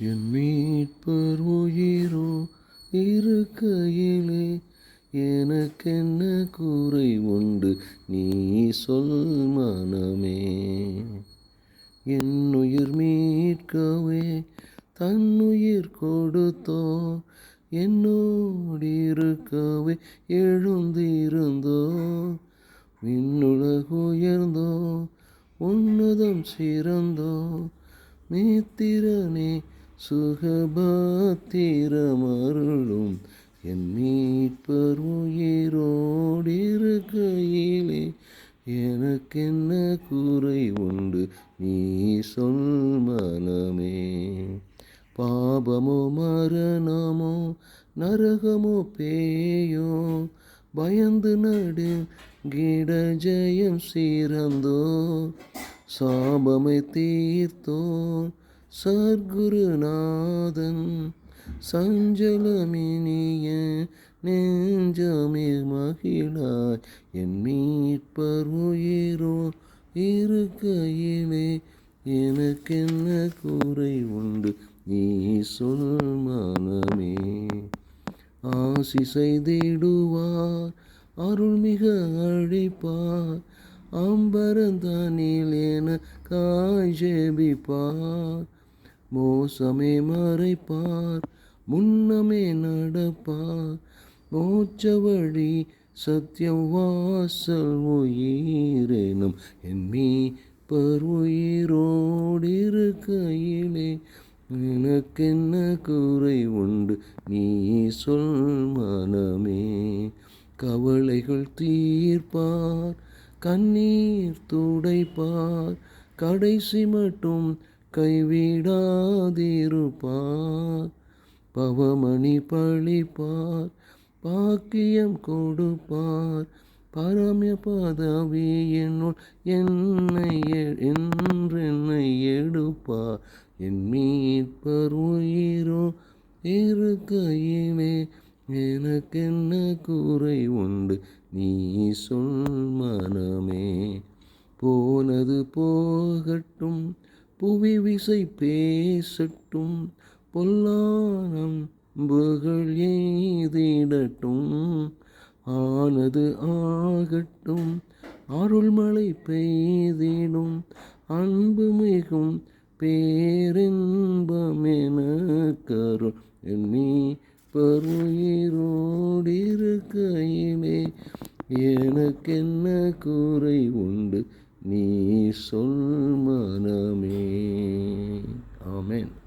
என் மீட்பர் உயிரோ இருக்கையிலே எனக்கென்ன கூரை உண்டு? நீ சொல் மனமே. என்னுயிர் மீட்கவே தன்னுயிர் கொடுத்தோ? என்னோடிருக்கவே எழுந்திருந்தோ? விண்ணுலகுயர்ந்தோ உன்னதம் சிறந்தோ? மித்திரனே சுகபாத்திரமருளும் என் மீட்பர் உயிரோடிருக்கையிலே. எனக்கென்ன குறை உண்டு? நீ சொல் மனமே. பாபமோ மரணமோ நரகமோ பேயோ? பயந்து நடு கிட ஜெயம் சீரந்தோ சாபமை தீர்த்தோர் சர்க்குருநாதன் சஞ்சலமினிய நெஞ்சமே மகிழாய். என் மீட்பர் உயிரோ இருக்கையிலே எனக்கென்ன குறை உண்டு? நீ சொல் மனமே. ஆசி செய்திடுவார் அருள்மிக அழிப்பார் அம்பரந்தானில் என காய் ஜெபிப்பார். மோசமே மறைப்பார் முன்னமே நடப்பார். மோச்ச வழி சத்தியம் வாசல் உயிரேனும் என் மீட்பர் உயிரோடிருக்கையிலே. எனக்கென்ன குறை உண்டு? நீ சொல் மனமே. கவலைகள் தீர்ப்பார் கண்ணீர் துடைப்பார். கடைசி மட்டும் கைவிடாதிருப்பார். பவமணி பழிப்பார் பாக்கியம் கொடுப்பார். பரம பதவி என்னுள் என்னை என்றென்னை எடுப்பார். என் மீட்பர் உயிரோ இருக்கையிலே எனக்கென்ன கூரை உண்டு? நீ சொல் மனமே. போனது போகட்டும் புவி விசை பேசட்டும் பொல்லானம் புகழ் எய்திடட்டும் ஆனது ஆகட்டும் அருள்மழை பெய்திடும் அன்பு மிகும் பேரின்பமென கருள். எண்ணி பருயிரோடிருக்கையிலே எனக்கென்ன கூரை உண்டு? நீ சொல் மனமே. ஆமேன்.